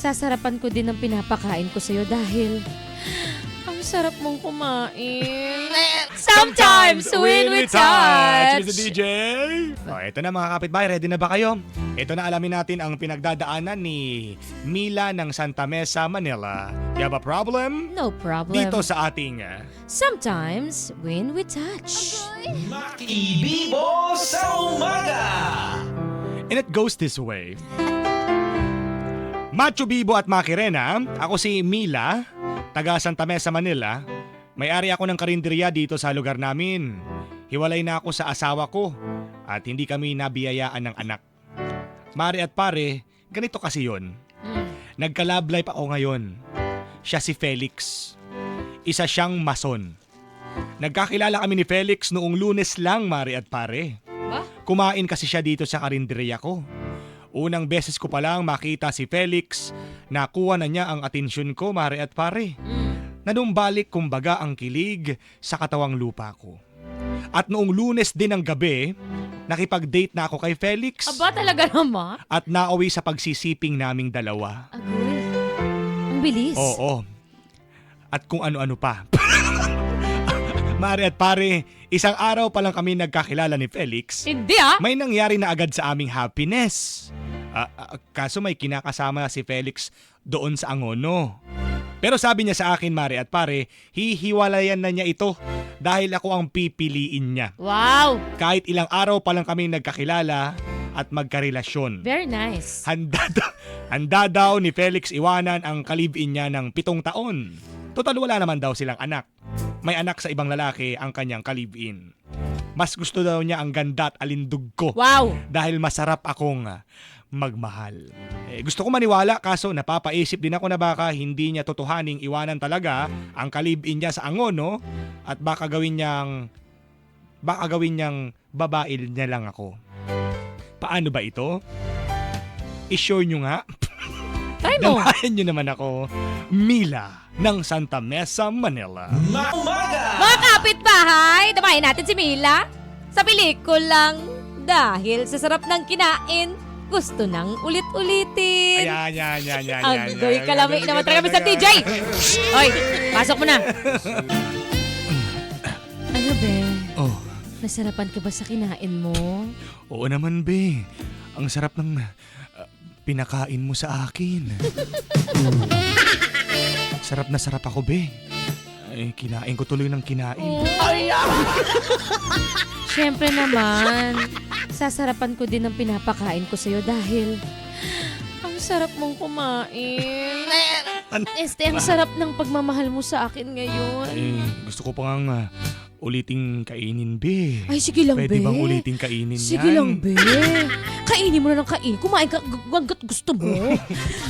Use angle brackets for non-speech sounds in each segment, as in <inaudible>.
sasarapan ko din ang pinapakain ko sa'yo dahil ang sarap mong kumain. <laughs> Sometimes when we touch. Mr. DJ! O, ito na mga kapitbahay, ready na ba kayo? Ito na alamin natin ang pinagdadaanan ni Mila ng Santa Mesa, Manila. You have a problem? No problem. Dito sa ating... uh, Sometimes when we touch. Ibibo sa umaga! And it goes this way. Macho Bibo at Makirena, ako si Mila, taga Santa Mesa, Manila. May-ari ako ng karinderya dito sa lugar namin. Hiwalay na ako sa asawa ko at hindi kami nabiyayaan ng anak. Mari at pare, ganito kasi yon. Mm. Nagka-love life ako ngayon. Siya si Felix. Isa siyang mason. Nagkakilala kami ni Felix noong lunes lang, Mari at pare. Kumain kasi siya dito sa karinderya ko. Unang beses ko pa lang makita si Felix, nakuha na niya ang atensyon ko, Mari at pare. Nanumbalik kumbaga ang kilig sa katawang lupa ko. At noong lunes din ng gabi, nakipag-date na ako kay Felix Aba talaga naman? at nauwi sa pagsisiping naming dalawa. Agoy. Ang bilis. Oo. At kung ano-ano pa. <laughs> Mare at pare, isang araw pa lang kami nagkakilala ni Felix. Hindi ah. May nangyari na agad sa aming happiness. Ah, kaso may kinakasama si Felix doon sa Angono. Pero sabi niya sa akin, Mare at pare, hihiwalayan na niya ito dahil ako ang pipiliin niya. Wow. Kahit ilang araw pa lang kami nagkakilala at magkarelasyon. Very nice. Handa, daw- handa daw ni Felix iwanan ang kalibin niya ng pitong taon. Total wala naman daw silang anak. May anak sa ibang lalaki ang kanyang kalibin. Mas gusto daw niya ang ganda at alindog ko Wow. dahil masarap akong magmahal. Eh, gusto ko maniwala kaso napapaisip din ako na baka hindi niya totohaning iwanan talaga ang kalibin niya sa angono at baka gawin niyang baka gawin niyang babae niya lang ako. Paano ba ito? I-sure nyo nga. Try mo. Damayan nyo naman ako. Mila ng Santa Mesa, Manila. Ma- umaga! Mga kapitbahay, damayin natin si Mila. Sa pelikulang dahil sa sarap ng kinain, gusto nang ulit-ulitin. Ayan, yan, yan, yan, Ang yan. goy yan, kalami yan, naman talaga, Mr. TJ! Oy, pasok mo na. Ano be? Oh, Nasarapan ka ba sa kinain mo? oo naman, be. Ang sarap ng ah, pinakain mo sa akin. <laughs> sarap na sarap ako, be. Ay, kinain ko tuloy ng kinain. <laughs> Siyempre naman, sasarapan ko din ang pinapakain ko sa'yo dahil ang sarap mong kumain. Este, ang sarap ng pagmamahal mo sa akin ngayon. Ay, gusto ko pa nga ah, uliting kainin, be. Ay, sige lang, Pwede be. bang uliting kainin Sige yan? lang, be. Kainin mo na ng kain. Kumain ka g- hanggat gusto mo.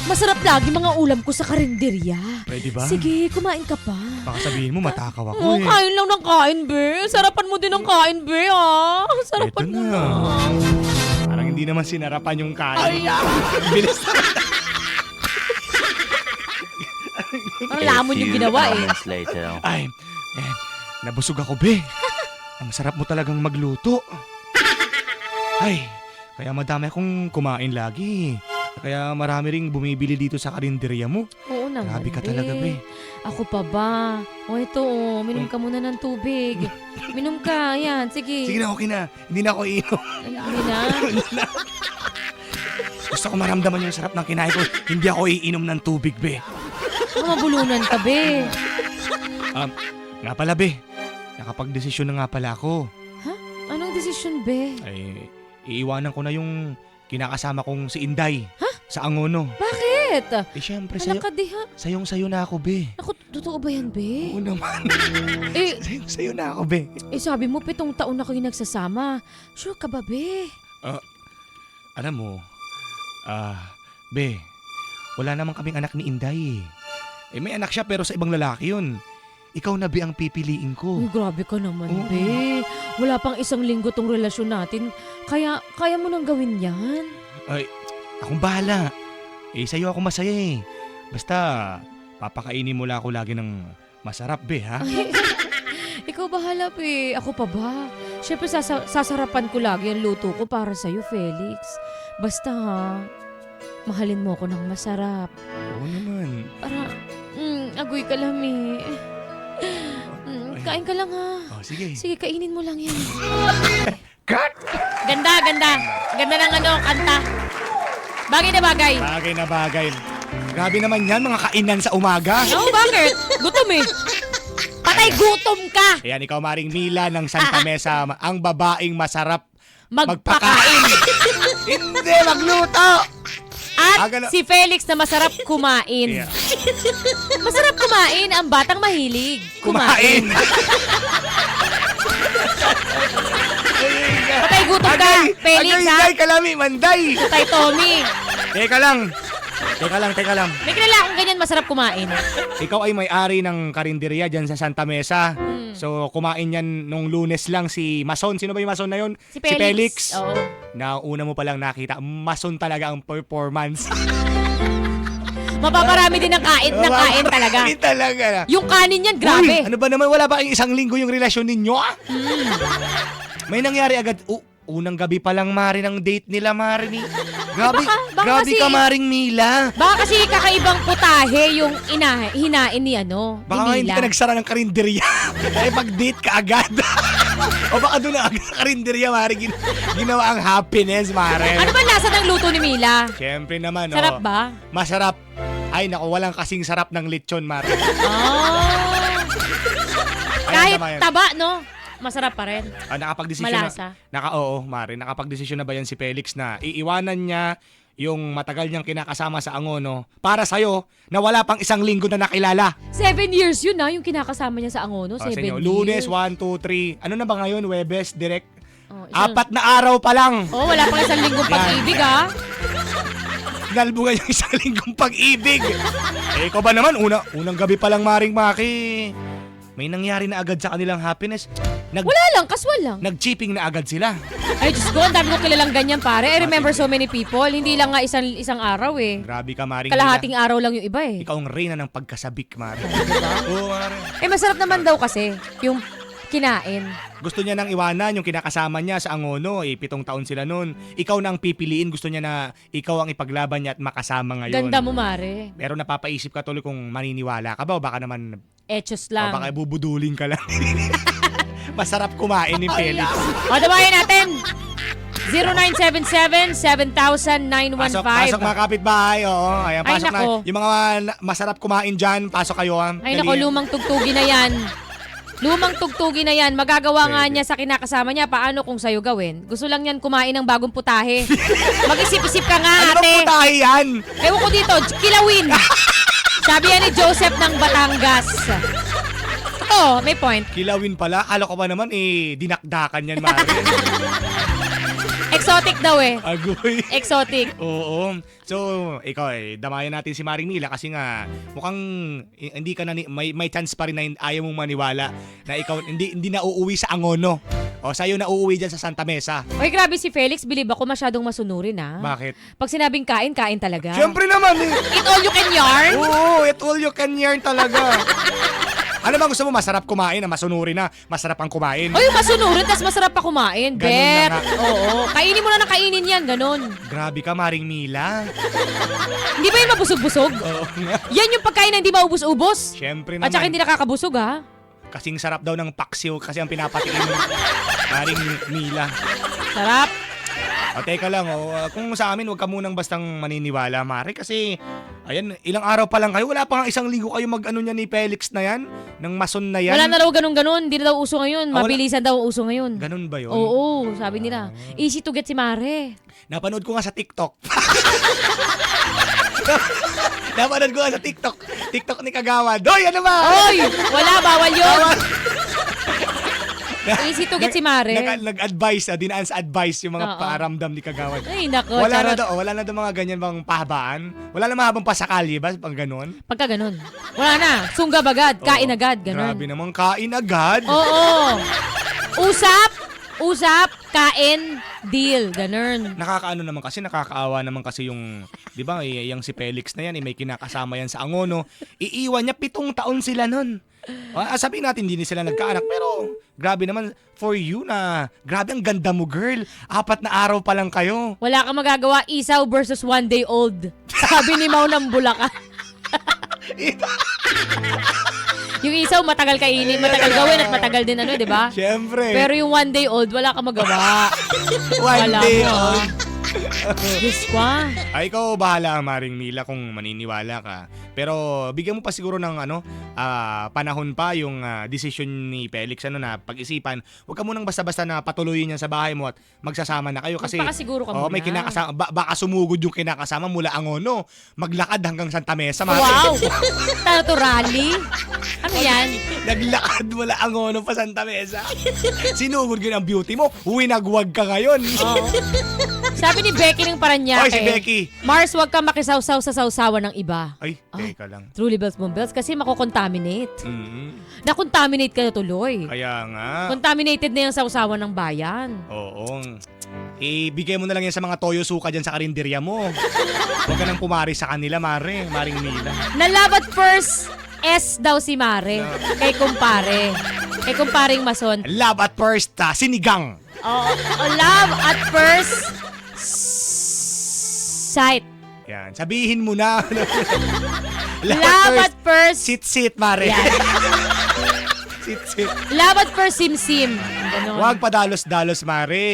Masarap lagi mga ulam ko sa karinderya. Pwede ba? Sige, kumain ka pa. Baka sabihin mo matakaw ako Oh, eh. kain lang ng kain, be. Sarapan mo din ng kain, be, ha? Sarapan Eto mo na. na. Parang hindi naman sinarapan yung kain. <laughs> Bilis Parang lamon yung ginawa, eh. moments later. Ay, eh, nabusog ako, be. <laughs> Ang sarap mo talagang magluto. Ay, kaya madami akong kumain lagi. Kaya marami ring bumibili dito sa karinderya mo. Oo naman, Grabe ka talaga, be. Ako pa ba? O ito, oh, minom ka muna ng tubig. <laughs> Minom ka, yan, sige. Sige na, okay na. Hindi na ako iinom. <laughs> Hindi na. Gusto ko maramdaman yung sarap ng kinain ko. Hindi ako iinom ng tubig, be. Baka mabulunan ka, be. Um, nga pala, be. Nakapag-desisyon na nga pala ako. Anong desisyon, be? Ay, iiwanan ko na yung kinakasama kong si Inday. Sa Angono. Bakit? Eh, syempre, Anak sayo, ka, diha. sayong sayo na ako, be. Ako, totoo ba yan, be? Oo naman. <laughs> Eh, sayong sayo na ako, be. eh, sabi mo, pitong taon na kayo nagsasama. Sure ka ba, be? Alam mo, ah, be, wala naman kaming anak ni Inday. Eh, may anak siya pero sa ibang lalaki yun. Ikaw na, be, ang pipiliin ko. Uy, grabe ka naman, Oo. be. Wala pang isang linggo tong relasyon natin. Kaya, kaya mo nang gawin yan. Akong bahala. Eh, sa'yo ako masaya eh. Basta, papakainin mo lang ako lagi ng masarap, be, ha? Ay, <laughs> ikaw bahala, be. Ako pa ba? Siyempre, sasa- sasarapan ko lagi ang luto ko para sa'yo, Felix. Basta ha, mahalin mo ako ng masarap. Oo naman. Para, mm, agoy ka lang eh. Kain ka lang ha. Oh, sige. Sige, kainin mo lang yan. <laughs> Cut! Ganda, ganda. Ganda ng ano, kanta. Bagay na bagay. Bagay na bagay. Grabe naman yan, mga kainan sa umaga. Oo, bakit? Gutom eh. Patay gutom ka! Ayan, ikaw Maring Mila ng Santa Mesa, ang babaeng masarap Magpakain. <laughs> Hindi, magluto! At Ah, gano- si Felix na masarap kumain. Yeah. <laughs> Masarap kumain ang batang mahilig. Kumain! Patay gutom ka, Agay! Felix Agay, ha? agay, kalami, manday! Patay Tommy. Teka lang. Teka lang, teka lang. May kilala akong ganyan masarap kumain. Ikaw ay may-ari ng karinderya dyan sa Santa Mesa. Hmm. So, kumain yan nung lunes lang si Mason. Sino ba yung Mason na yun? Si Felix. Oh. Oo. Na una mo palang nakita, Mason talaga ang performance. <laughs> Mapaparami din ng kain, ng kain talaga. Kain <laughs> talaga. Yung kanin yan, Uy, grabe. ano ba naman, wala ba kayong isang linggo yung relasyon ninyo? ah? Hmm. May nangyari agad. Uh, unang gabi pa lang, Mari, ng date nila, Mari. ni- <laughs> Grabe, baka- baka grabe kasi- ka, Maring Mila. Baka kasi kakaibang putahe yung ina, hinain ni ano, Baka nga ni hindi Mila. ka nagsara ng karinderya. <laughs> Dahil pag-date ka agad. <laughs> o baka doon na agad sa karinderya, Mari. Gin- ginawa ang happiness, Mari. Ano ba lasa ng luto ni Mila? Siyempre naman, Sarap oh. ba? Masarap. Ay, naku, walang kasing sarap ng lechon, Mari. Oh. Ayan, Kahit yan. taba, no? Masarap pa rin. Ah, nakapag-desisyon Malasa. na. Naka, oo, Mari. Nakapag-desisyon na ba yan si Felix na iiwanan niya yung matagal niyang kinakasama sa Angono para sa'yo na wala pang isang linggo na nakilala. Seven years yun na, yung kinakasama niya sa Angono. Oh, sa Seven inyo. years. Lunes, 1, 2, 3. Ano na ba ngayon? Webes, direct? Oh, isang- Apat na araw pa lang. Oh, wala pang isang linggong pag-ibig, ah. Nalbugan yung isang <laughs> linggong pag-ibig. eh, ikaw ba naman? Una, unang gabi pa lang, Maring Maki. May nangyari na agad sa kanilang happiness. Nag, Wala lang, kaswal lang. nag-chipping na agad sila. Ay, Diyos ko, ang dami ko kilalang ganyan, pare. I remember so many people. Hindi lang nga isang isang araw, eh. Grabe ka, Maring Kalahating araw lang yung iba, eh. Ikaw ang reyna ng pagkasabik, Mari. <laughs> Oo, Mari. Eh, masarap naman daw kasi yung kinain. Gusto niya nang iwanan yung kinakasama niya sa Angono. Eh, pitong taon sila noon. Ikaw na ang pipiliin. Gusto niya na ikaw ang ipaglaban niya at makasama ngayon. Ganda mo, mare. Pero napapaisip ka tuloy kung maniniwala ka ba o baka naman Etchos o lang. baka bubudulin ka lang. <laughs> Masarap kumain ni Felix. O, dabayan natin. 0977-7000-915. Pasok, pasok mga kapitbahay. Oo, ayan, Ay, pasok na. nako. Yung mga na- masarap kumain dyan, pasok kayo. Ha? Ay, Dali. nako, lumang tugtugi na yan. Lumang tugtugi na yan. Magagawa nga Pwede. niya sa kinakasama niya. Paano kung sa'yo gawin? Gusto lang yan kumain ng bagong putahe. Mag-isip-isip ka nga, Ano bang ate. putahe yan? Ewan ko dito, kilawin. Sabi yan ni Joseph ng Batangas. Oo, may point. Kilawin pala. Kala ko ba naman, eh, dinakdakan yan, Mari. <laughs> Exotic daw eh. Agoy. Exotic. <laughs> Oo. So, ikaw eh, damayan natin si Maring Mila kasi nga mukhang eh, hindi ka na ni- may may chance pa rin na hin- ayaw mong maniwala na ikaw hindi hindi na uuwi sa Angono. O sa'yo na uuwi diyan sa Santa Mesa. Oy, grabe si Felix. Bilib ako masyadong masunurin ah. Bakit? Pag sinabing kain, kain talaga. Siyempre naman eh. <laughs> Eat all you can yarn. Oo, it all you can yarn talaga. <laughs> ano ba gusto mo? Masarap kumain na masunurin na. Masarap ang kumain. Oy, masunurin, tas masarap pa kumain. Ganun Bet. na nga. Oo. Kainin mo na ng kainin yan, ganun. Grabe ka, Maring Mila. Hindi ba yun mabusog-busog? Oo nga. Yan yung pagkain na hindi maubos-ubos. Siyempre At saka naman. hindi nakakabusog ha. Kasing sarap daw ng paksiw kasi ang pinapatiin mo. Maring Mila. Sarap. O teka lang, oh, uh, kung sa amin, huwag ka munang bastang maniniwala, Mare. Kasi, ayan, ilang araw pa lang kayo. Wala pa nga isang linggo kayo mag-ano niya ni Felix na yan. Ng mason na yan. Wala na raw ganun-ganun. Hindi na daw uso ngayon. Ah, wala- Mabilisan daw uso ngayon. Ganun ba yun? Oo, sabi nila. Easy to get si Mare. Napanood ko nga sa TikTok. <laughs> Napanood ko nga sa TikTok. TikTok ni Kagawa. Doy, ano ba? Oy! Wala, bawal yun. Bawal. Easy to get si Mare. Nag- nag-advise, ah, dinaan sa advice yung mga Oo. paramdam ni Kagawa. Ay, nako. Wala na charot. daw, wala na daw mga ganyan bang pahabaan. Wala na mahabang pasakali ba? Pag ganun. Pagka ganun. Wala na. Sunggab agad. Kain Oo. agad. Ganun. Grabe naman, kain agad. Oo. Usap. Usap. Kain. Deal. Ganun. Nakakaano naman kasi, nakakaawa naman kasi yung, di ba, y- yung si Felix na yan, eh, may kinakasama yan sa Angono. Iiwan niya, pitong taon sila nun. Ah, sabihin natin, hindi sila nagkaanak, pero grabe naman for you na, grabe ang ganda mo, girl. Apat na araw pa lang kayo. Wala kang magagawa. Isaw versus one day old. Sabi ni Mau ng Bulacan. yung isaw matagal kainin, matagal gawin at matagal din ano, di ba? Siyempre. Pero yung one day old, wala ka magawa. <laughs> One wala day mo, old. Diyos ko ah. Ay, ikaw bahala, Maring Mila, kung maniniwala ka. Pero bigyan mo pa siguro ng ano, ah, panahon pa yung ah, decision ni Felix ano na pag-isipan. Huwag ka munang basta-basta na patuloyin yan sa bahay mo at magsasama na kayo kasi Magpakasiguro ka oh, muna. may kinakasama ba- baka sumugod yung kinakasama mula Angono, maglakad hanggang Santa Mesa, Mare. Wow! <laughs> Tano to rally? Ano yan? Naglakad mula Angono pa Santa Mesa. Sinugod ko ng beauty mo. Winagwag ka ngayon. Oo. Sabi ni Becky ng Paranaque. Oy, si Becky. Mars, wag kang makisawsaw sa sawsawan ng iba. Ay, Ah. teka lang. Truly Bells Mombells kasi makokontaminate. Mm, Na-contaminate ka na tuloy. kaya nga. Contaminated na yung sawsawan ng bayan. Oo. Ibigay mo na lang yan sa mga toyo suka dyan sa karinderya mo. Huwag ka nang pumari sa kanila, Mare. Maring Mila. Nalabat first S daw si Mare. Kay kumpare. Kay kumparing mason. Love at first, ah, sinigang. Oo. Oh, love at first sight. Yan. Sabihin mo na. <laughs> Love at first. Sit-sit, Mare. Yan. <laughs> Sit-sit. Love at first sim-sim. Huwag padalos-dalos, Mare.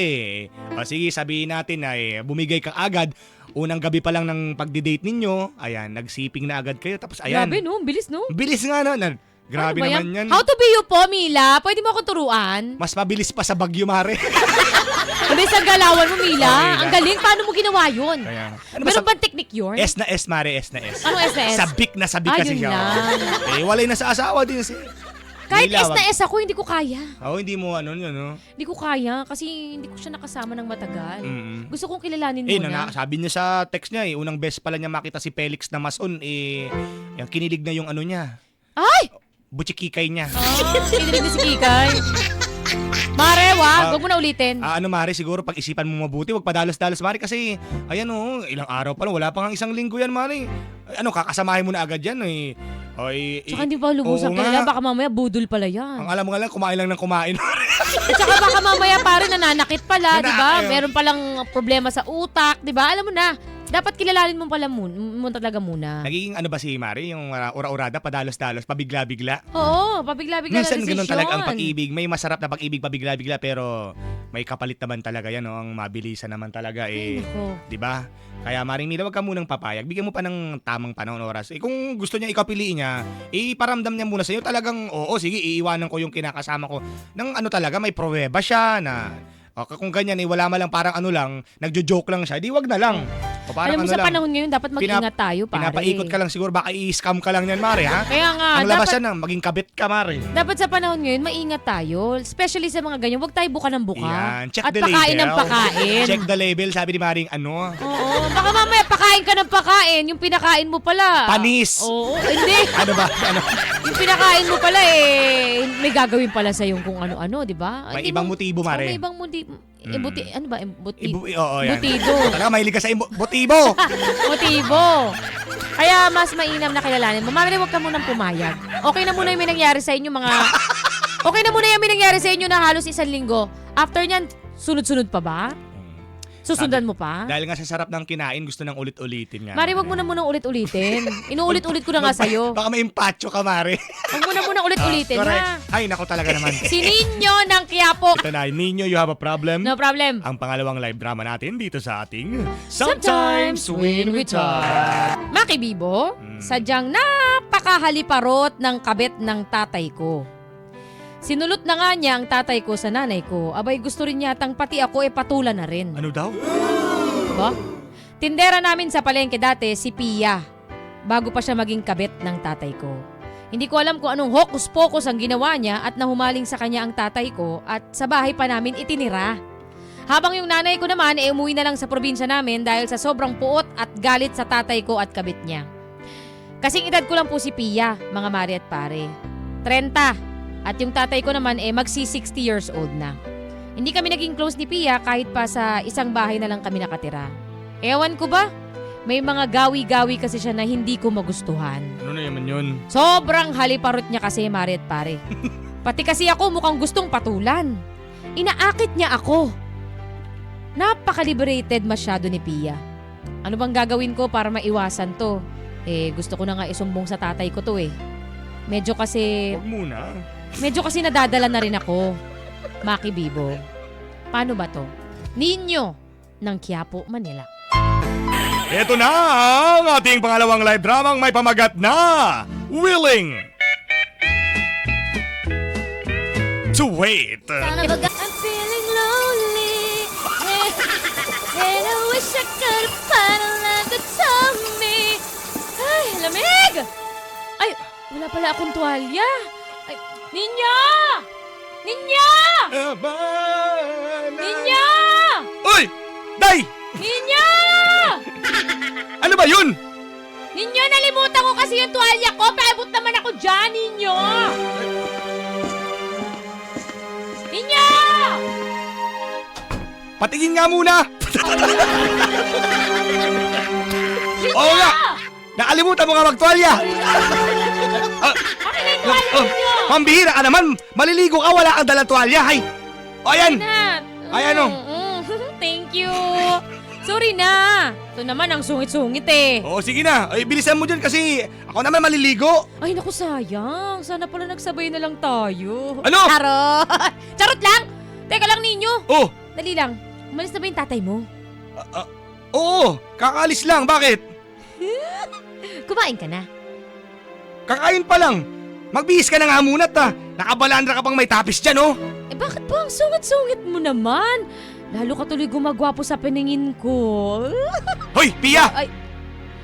O sige, sabihin natin ay bumigay ka agad. Unang gabi pa lang ng pagdi-date ninyo, ayan, nagsiping na agad kayo. Tapos ayan, Grabe no, bilis no. bilis nga no. Na, grabe Ano ba naman yan. How to be you po, Mila? Pwede mo akong turuan? Mas mabilis pa sa Bagyo, Mare. <laughs> Ang galawan mo, Mila. Oh, Mila. Ang galing. Paano mo ginawa yun? Kaya, ano ba Meron sa- bang technique yun? S na S, Mare, S na S. Anong S na S? Sabik na sabik Ah, kasi siya. lang. Eh, walay na sa asawa din si. Kahit Mila, S na S ako, hindi ko kaya. Oo, hindi mo ano yun, no? Hindi ko kaya kasi hindi ko siya nakasama ng matagal. Mm. Gusto kong kilalanin Eh, muna. na, sabi niya sa text niya eh, unang best pala niya makita si Felix na mason, eh, yung kinilig na yung ano niya, Ay! Butchikikay niya. Ah, kinilig na si Kikay. Mare, wag. Ah, Huwag mo na ulitin. Ah, ano Mare, siguro pag-isipan mo mabuti, wag padalos-dalos Mare kasi ayan oh, ilang araw pa lang, wala pa nga isang linggo yan Mare. Ay, Ano, kakasamahin mo na agad yan eh. Ay, Tsaka eh, hindi pa lubusan oo kilala. nga. Baka mamaya budol pala ang yan. alam mo nga lang, kumain lang ng kumain. At saka baka mamaya pare nananakit pala, Nana- di ba? ayun. Meron palang problema sa utak, di ba? Alam mo na, dapat kilalanin mo pala muna, mo talaga muna. Nagiging ano ba si Mare, yung uh, ura-urada, padalos-dalos, pabigla-bigla. Oo, pabigla-bigla Minsan na ganun talaga ang pag-ibig. May masarap na pag-ibig pabigla-bigla pero may kapalit naman talaga yan, no? ang mabilisan naman talaga eh. 'di ba? Kaya Maring Mila, wag ka munang papayag. Bigyan mo pa ng tamang panahon oras. Eh kung gusto niya ikaw piliin niya, iparamdam niya muna sa iyo talagang oo, sige, iiwanan ko yung kinakasama ko. Nang ano talaga, may pruweba siya na o, kung ganyan eh, wala man lang parang ano lang, nagjo-joke lang siya, di wag na lang. O parang Alam mo ano sa lang, panahon ngayon, dapat mag-ingat tayo, pare. pinapaikot ka lang siguro, baka i-scam ka lang yan, Mare, ha? Kaya nga, Ang dapat, labasan ng maging kabit ka, Mare. dapat sa panahon ngayon, maingat tayo. Especially sa mga ganyan, huwag tayo buka ng buka. Yan, check At the pakain label. ng pakain. Check the label, sabi ni Maring ano, Oo, baka mamaya pakain ka ng pakain, yung pinakain mo pala. Panis. Oo, hindi. <laughs> ano ba, ano, Yung pinakain mo pala eh, may gagawin pala sa yung kung ano-ano, di ba? may Hindi ibang mo- motibo, Oo, Mare. may ibang motibo. Mm. Buti, ano ba? Buti, Ibu, oo, yan. Butido. <laughs> Talaga, mahilig ka sa imbo- motibo. <laughs> Kaya mas mainam na kilalanin mo. Mami, huwag ka munang pumayag. Okay na muna yung may nangyari sa inyo mga... <laughs> Okay na muna yung may nangyari sa inyo na halos isang linggo. After nyan, sunod-sunod pa ba? Susundan mo pa? Dahil nga sa sarap ng kinain, gusto nang ulit-ulitin nga. Mari, wag mo na munang ulit-ulitin. Inuulit-ulit ko na nga sa'yo. Baka may impacho ka, Mare. Huwag mo na munang <laughs> ulit-ulitin, Ah, correct. ha? Ay, nako talaga naman. <laughs> Si Ninyo ng Quiapo. Ito na, Ninyo, you have a problem? No problem. Ang pangalawang live drama natin dito sa ating Sometimes when we talk. Maki Bibo, Mm. sadyang napakahaliparot ng kabit ng tatay ko. Sinulot na nga niya ang tatay ko sa nanay ko. Abay gusto rin yatang pati ako e patulan na rin. Ano daw? Ba? Tindera namin sa palengke dati si Pia. Bago pa siya maging kabit ng tatay ko. Hindi ko alam kung anong hokus-pokus ang ginawa niya at nahumaling sa kanya ang tatay ko at sa bahay pa namin itinira. Habang yung nanay ko naman ay umuwi na lang sa probinsya namin dahil sa sobrang puot at galit sa tatay ko at kabit niya. Kasing edad ko lang po si Pia, mga mari at pare. 30. At yung tatay ko naman ay magsi 60 years old na. Hindi kami naging close ni Pia kahit pa sa isang bahay na lang kami nakatira. Ewan ko ba? May mga gawi-gawi kasi siya na hindi ko magustuhan. Ano na naman yun? Sobrang haliparot niya kasi, Mari at pare. Pati kasi ako mukhang gustong patulan. Inaakit niya ako. Napaka-liberated masyado ni Pia. ano bang gagawin ko para maiwasan to? Eh, gusto ko na nga isumbong sa tatay ko to eh. Medyo kasi, Huwag muna. medyo kasi nadadala na rin ako. Maki Bibo. Paano ba to? Ninyo ng Quiapo, Manila. Ito na ang ating pangalawang live dramang may pamagat na Willing to Wait. I'm feeling lonely And I wish I could find a love that told me Ay, lamig! Ay, wala pala akong tuwalya. Ay, Ninyo! Ninyo! Ninyo! Uy! Day! Ninyo! <laughs> Ano ba yun? Ninyo, nalimutan ko kasi yung tuwalya ko. Paabot naman ako dyan, Ninyo! Ninyo! Patingin nga muna! <laughs> Oo nga! Nakalimutan mo nga magtuwalya! <laughs> Tuwalya Oh, ninyo! pambihira ka naman! Maliligo ka, wala kang dalang tuwalya! Hay! O yan! na. Ay, ano? Mm, mm. <laughs> Thank you. Sorry na. Ito naman ang sungit-sungit eh. Oo, sige na. Ay, bilisan mo dyan kasi ako naman maliligo. Ay, naku sayang. Sana pala nagsabay na lang tayo. Ano? Charot! <laughs> Charot lang! Teka lang ninyo. Oh, Dali lang. Umalis na ba yung tatay mo? oo, kakaalis lang. Bakit? <laughs> Kumain ka na. Kakain pa lang. Magbihis ka na nga muna ta. Nakabalandra ka pang may tapis dyan, oh. Eh bakit ba ang sungit-sungit mo naman? Lalo ka tuloy gumagwapo sa paningin ko. <laughs> Hoy, Pia! Ay,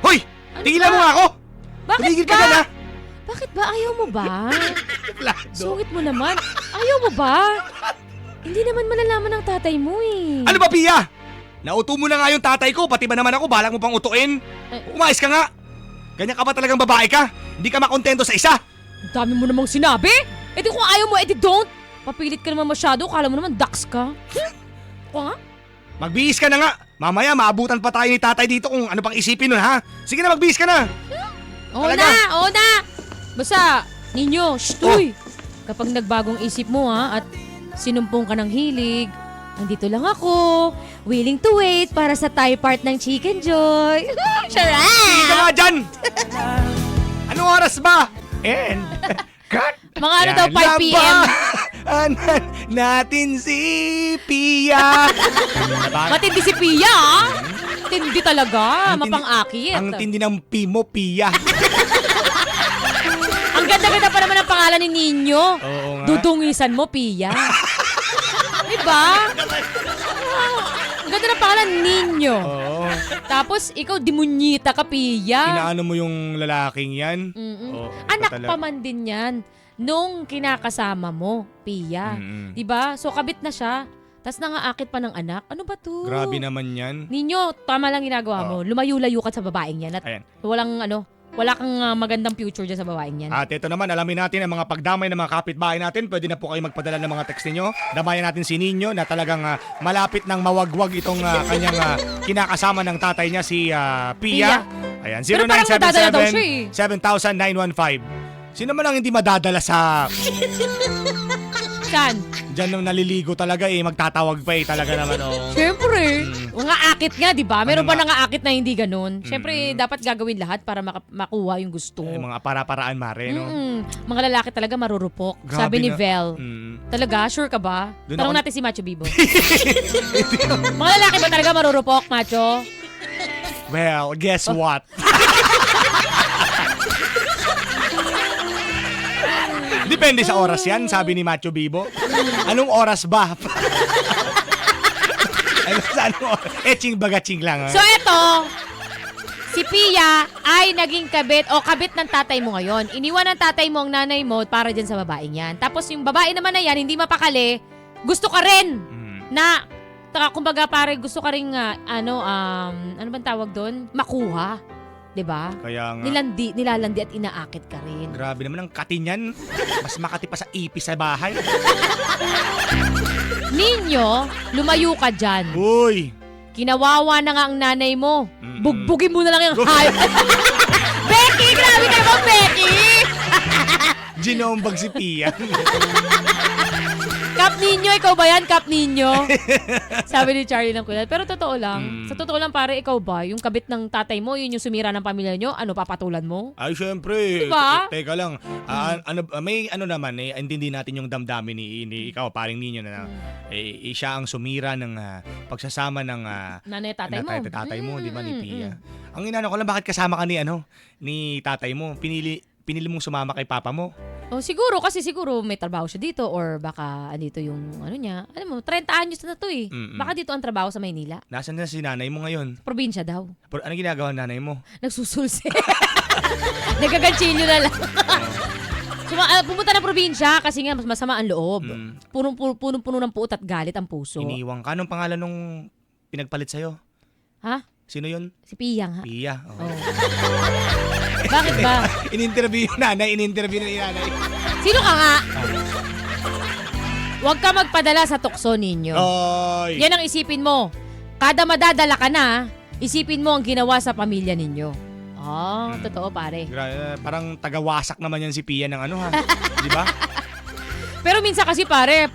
Hoy! ano Tigilan ba? mo nga ako! Bakit Tumigil ba? ka dyan, ha? Bakit ba? Ayaw mo ba? Sungit mo naman. Ayaw mo ba? Hindi naman malalaman ng tatay mo eh. Ano ba, Pia? Nauto mo na nga yung tatay ko, pati ba naman ako, balak mo pang utuin? Eh. Umayos ka nga! Ganyan ka ba talagang babae ka? Hindi ka makontento sa isa? Ang dami mo namang sinabi. Eh di kung ayaw mo, eh di don't. Papilit ka naman masyado. Kala mo naman ducks ka. Ako nga? Magbihis ka na nga! Mamaya, maabutan pa tayo ni tatay dito kung ano pang isipin nun, ha? Sige na, magbihis ka na! Oo Talaga? na, oo na. Basta, ninyo, shh, Oh. Kapag nagbagong isip mo ha, at sinumpong ka ng hilig, nandito lang ako, willing to wait para sa Thai part ng Chicken Joy. <laughs> Sige ka Charot! nga dyan! <laughs> Anong oras ba? And, <laughs> cut! Mga ano daw, 5 p.m. Anan natin si Pia. Matindi si Pia, ha? Tindi talaga, Ang tindi- mapang-akit. Ang tindi ng P mo, Pia. Ang ganda-ganda pa naman ang pangalan ni Ninyo. Oo nga. Dudungisan mo, Pia. Diba? Ang ganda ng pangalan, Ninyo. Oo. Tapos, ikaw, demunyita ka, Pia. Inaano mo yung lalaking yan? Mm-mm. Oo, Anak pa man din yan nung kinakasama mo, Pia. Mm-mm. Diba? So, kabit na siya. Tapos nangaakit pa ng anak. Ano ba to? Grabe naman yan. Ninyo, tama lang ginagawa mo. Lumayo-layo ka sa babaeng yan. At Ayan. walang ano, wala kang ah, magandang future dyan sa babaeng yan. At ito naman, alamin natin ang mga pagdamay ng mga kapitbahay natin. Pwede na po kayo magpadala ng mga text ninyo. Damayan natin si Ninyo na talagang ah, malapit ng mawagwag itong ah, kanyang ah, kinakasama ng tatay niya, si ah, Pia. Ayan, madadala daw siya eh. 0977 7915. Sino man ang hindi madadala sa <laughs> Saan? Diyan nung naliligo talaga eh, magtatawag pa eh, talaga naman oh. Siyempre. Mm. Mga akit nga, di ba? Meron Ano ba nga? nang aakit na hindi ganun? Siyempre, Mm. dapat gagawin lahat para maka- makuha yung gusto. Eh, mga para-paraan mare, no? Mm-mm. Mga lalaki talaga marurupok. Grabe Sabi ni na. Vel. Mm. Talaga? Sure ka ba? Doon Tanong ako- natin si Macho Bibo. <laughs> Mga lalaki ba talaga marurupok, Macho? Well, guess what? <laughs> Depende sa oras yan, sabi ni Macho Bibo. Anong oras ba? <laughs> ano sa anong oras? Etching bagaching lang. So eto, si Pia ay naging kabit o kabit ng tatay mo ngayon. Iniwan ng tatay mo ang nanay mo para dyan sa babaeng yan. Tapos yung babae naman na yan, hindi mapakali, gusto ka rin Mm. na, taka, kumbaga pare gusto ka rin nga, ano, um, ano bang tawag doon? Makuha. 'Di ba? Kaya nga, Nilandi, nilalandi at inaakit ka rin. grabe naman ang katin yan. Mas makati pa sa ipis sa bahay. Ninyo, lumayo ka dyan. Uy! Kinawawa na nga ang nanay mo. Mm-mm. Bugbugin mo na lang yung hayop. <laughs> Becky, grabe ka naman, Becky! inombag si Pia. <laughs> Kap Ninyo, ikaw ba yan? Kap Ninyo? <laughs> Sabi ni Charlie ng kulat. Pero totoo lang, Mm. sa totoo lang pare, ikaw ba? Yung kabit ng tatay mo, yun yung sumira ng pamilya nyo, ano, papatulan mo? Ay, syempre. Diba? Te- Teka lang. Ah, ano, may ano naman, eh, intindi natin yung damdamin ni, ni ikaw, paring ninyo na eh, eh, siya ang sumira ng ah, pagsasama ng ah, Nanay, tatay mo. tatay, tatay mo, di ba, ni Mm, Pia? mm, Ang inano ko lang, bakit kasama ka ni, ano, ni tatay mo? Pinili, pinili mong sumama kay papa mo? Oh, siguro kasi siguro may trabaho siya dito or baka andito yung ano niya. Alam mo, 30 anyos na to eh. Mm-mm. Baka dito ang trabaho sa Maynila. Nasaan na si nanay mo ngayon? Probinsya daw. Pero ano ginagawa ng nanay mo? Nagsusulse. <laughs> Nagaganchilyo na lang. <laughs> Suma, ah, pumunta ng probinsya kasi nga mas masama ang loob. Mm. Punong puno, punong puno ng puot at galit ang puso. Iniwang ka. Anong pangalan nung pinagpalit sa'yo? ha? Sino yun? Si Piyang ha? Pia. Oh. Oh. <laughs> Bakit ba? In-interview yung nanay, in-interview na yung nanay. Sino ka nga? Huwag ka magpadala sa tukso ninyo. Oy! Yan ang isipin mo. Kada madadala ka na, isipin mo ang ginawa sa pamilya ninyo. Oh, Hmm. totoo pare. Gra- parang tagawasak naman yan si Pia ng ano ha. <laughs> Di ba? Pero minsan kasi pare,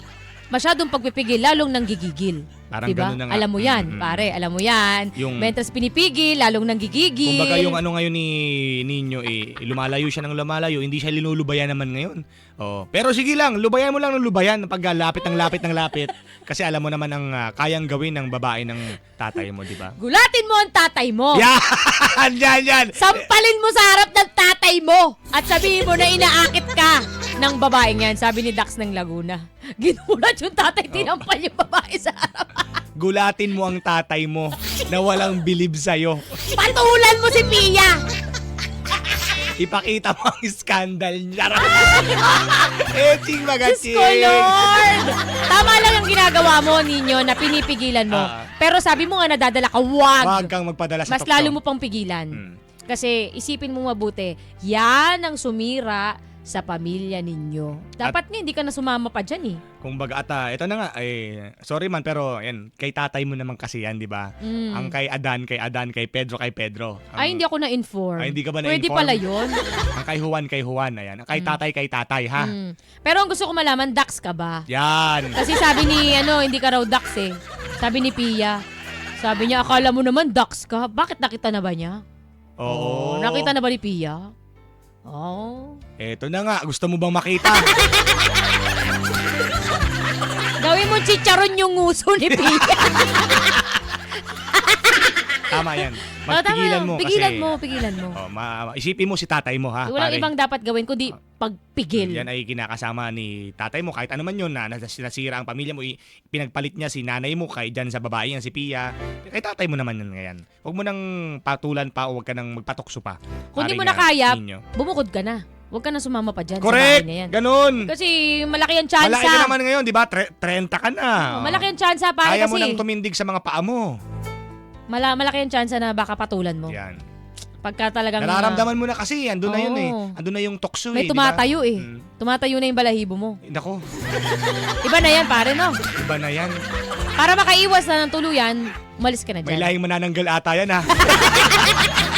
masyadong pagpipigil, lalong nanggigigil. Parang diba? ganun na nga. Alam mo yan, Mm, mm. pare, alam mo yan. Yung- Mentras pinipigil, lalong nanggigigil. Kumbaga yung ano ngayon ni Ninyo eh, lumalayo siya ng lumalayo, hindi siya linulubayan naman ngayon. Oh, pero sige lang, lubayan mo lang ng lubayan pag lapit ng lapit ng lapit kasi alam mo naman ang ah, kayang gawin ng babae ng tatay mo, di ba? Gulatin mo ang tatay mo. <laughs> Yan! Yan, yan! Sampalin mo sa harap ng tatay mo at sabihin mo na inaakit ka ng babaeng yan, sabi ni Dax ng Laguna. <laughs> Ginulat yung tatay, tinampal yung babae sa harap. Gulatin mo ang tatay mo na walang bilib sa'yo. Patulan mo si Pia! Ipakita mo ang scandal niya. Etching Diyos ko, Lord! Tama lang yung ginagawa mo, ninyo, na pinipigilan mo. Ah. Pero sabi mo nga nadadala ka, wag! Huwag kang magpadala sa Mas lalo mo pang pigilan. Mm. Kasi isipin mo mabuti, yan ang sumira sa pamilya ninyo. Dapat nga hindi ka na sumama pa dyan eh. Kung baga at ah, ito na nga, eh, sorry man, pero yan, kay tatay mo naman kasi yan, di ba? Mm. Ang kay Adan, kay Adan, kay Pedro, kay Pedro. Ang, Ay, hindi ako na-inform. Ay, hindi ka ba Pwede na-inform? pala yun. <laughs> Ang kay Juan, kay Juan, ayan. Ang kay tatay, kay tatay, ha? Mm. Pero ang gusto ko malaman, Dax ka ba? Yan. Kasi sabi ni, ano, hindi ka raw Dax eh. Sabi ni Pia. Sabi niya, akala mo naman Dax ka. Bakit nakita na ba niya? Oo. Nakita na ba ni Pia? Oh. Eto na nga, gusto mo bang makita? <laughs> Gawin mo chicharon yung nguso ni Pia. <laughs> Tama yan. <laughs> Oh, tama Magpigilan mo Pigilan kasi. mo, pigilan mo. Oh, ma- isipin mo si tatay mo, ha? Walang pare. ibang dapat gawin kundi pagpigil. Yan ay kinakasama ni tatay mo kahit ano man yun na nas- nasira ang pamilya mo i- pinagpalit niya si nanay mo kay dyan sa babae yan si Pia kay tatay mo naman yun ngayon huwag mo nang patulan pa o huwag ka nang magpatukso pa Kung di mo na ah, kaya, ninyo. bumukod ka na. Huwag ka na sumama pa dyan correct sa bahay na yan. ganun Kasi malaki ang tsansa. malaki ka naman ngayon di ba Tre- 30 ka na Oh, malaki ang tsansa pare kaya kasi. mo nang tumindig sa mga paa mo Mala, malaki ang tsansa na baka patulan mo. yan Pagka talagang nararamdaman mo na kasi andun na yun eh andun na yung tukso may eh di ba? tumatayo eh. Mm. Tumatayo na yung balahibo mo. Nako Iba na yan pare no. iba na yan Para makaiwas na ng tuluyan, umalis ka na may dyan. lahing manananggal ata yan ha <laughs>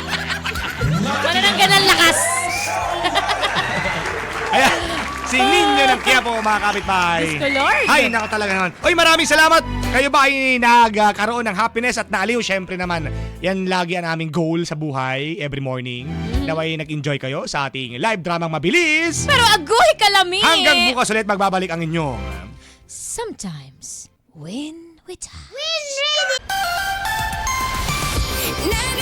si Ninyo ng Quiapo, mga kapitbahay. Diyos ko, Lord. Ay, nako talaga naman. Oy, maraming salamat. Kayo ba ay nagkaroon ng happiness at naaliw? Siyempre naman, yan lagi ang aming goal sa buhay every morning. Mm-hmm. Naway nag-enjoy kayo sa ating live dramang mabilis. Pero agoy kalami. Hanggang bukas ulit magbabalik ang inyong Sometimes, when we talk. When ready.